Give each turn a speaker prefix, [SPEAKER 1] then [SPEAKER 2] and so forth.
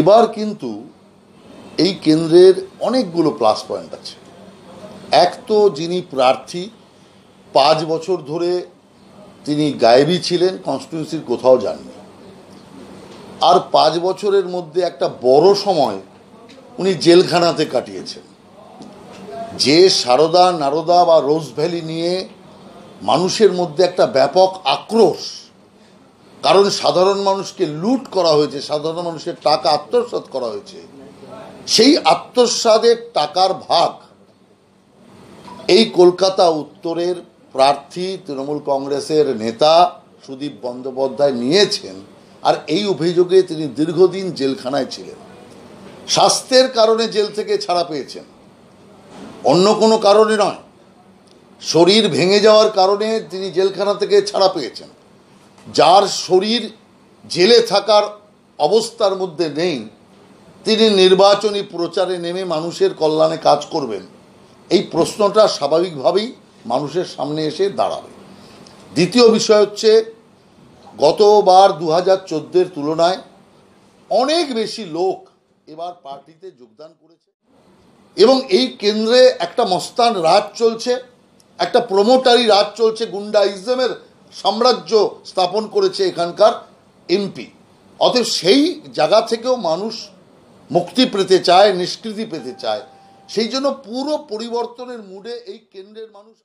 [SPEAKER 1] এবার কিন্তু এই কেন্দ্রের অনেকগুলো প্লাস পয়েন্ট আছে। এক তো যিনি প্রার্থী, পাঁচ বছর ধরে তিনি গায়েবী ছিলেন কনস্টিটিউন্সির কোথাও যাননি। আর পাঁচ বছরের মধ্যে একটা বড় সময় উনি জেলখানাতে কাটিয়েছেন। যে সারদা নারদা বা রোজ ভ্যালি নিয়ে মানুষের মধ্যে একটা ব্যাপক আক্রোশ কারণ সাধারণ মানুষকে লুট করা হয়েছে, সাধারণ মানুষের টাকা আত্মসাৎ করা হয়েছে। সেই আত্মসাদের টাকার ভাগ এই কলকাতা উত্তরের প্রার্থী, তৃণমূল কংগ্রেসের নেতা সুদীপ বন্দ্যোপাধ্যায় নিয়েছেন আর এই অভিযোগে তিনি দীর্ঘদিন জেলখানায় ছিলেন। স্বাস্থ্যের কারণে জেল থেকে ছাড়া পেয়েছেন। অন্য কোনো কারণে নয়। শরীর ভেঙে যাওয়ার কারণে তিনি জেলখানা থেকে ছাড়া পেয়েছেন। যার শরীর জেলে থাকার অবস্থার মধ্যে নেই, তিনি নির্বাচনী প্রচারে নেমে মানুষের কল্যাণে কাজ করবেন। এই প্রশ্নটা স্বাভাবিকভাবেই মানুষের সামনে এসে দাঁড়াবে। দ্বিতীয় বিষয় হচ্ছে, গতবার দু হাজার চোদ্দের তুলনায় অনেক বেশি লোক এবার পার্টিতে যোগদান করেছে। এবং এই কেন্দ্রে একটা মস্তান রাজ চলছে, একটা প্রমোটারি রাজ চলছে, গুন্ডাইজমের সাম্রাজ্য স্থাপন করেছে এখানকার এমপি। অতএব সেই জায়গা থেকেও মানুষ মুক্তি পেতে চায়, নিষ্কৃতি পেতে চায়। সেই জন্য পুরো পরিবর্তনের মুডে এই কেন্দ্রের মানুষ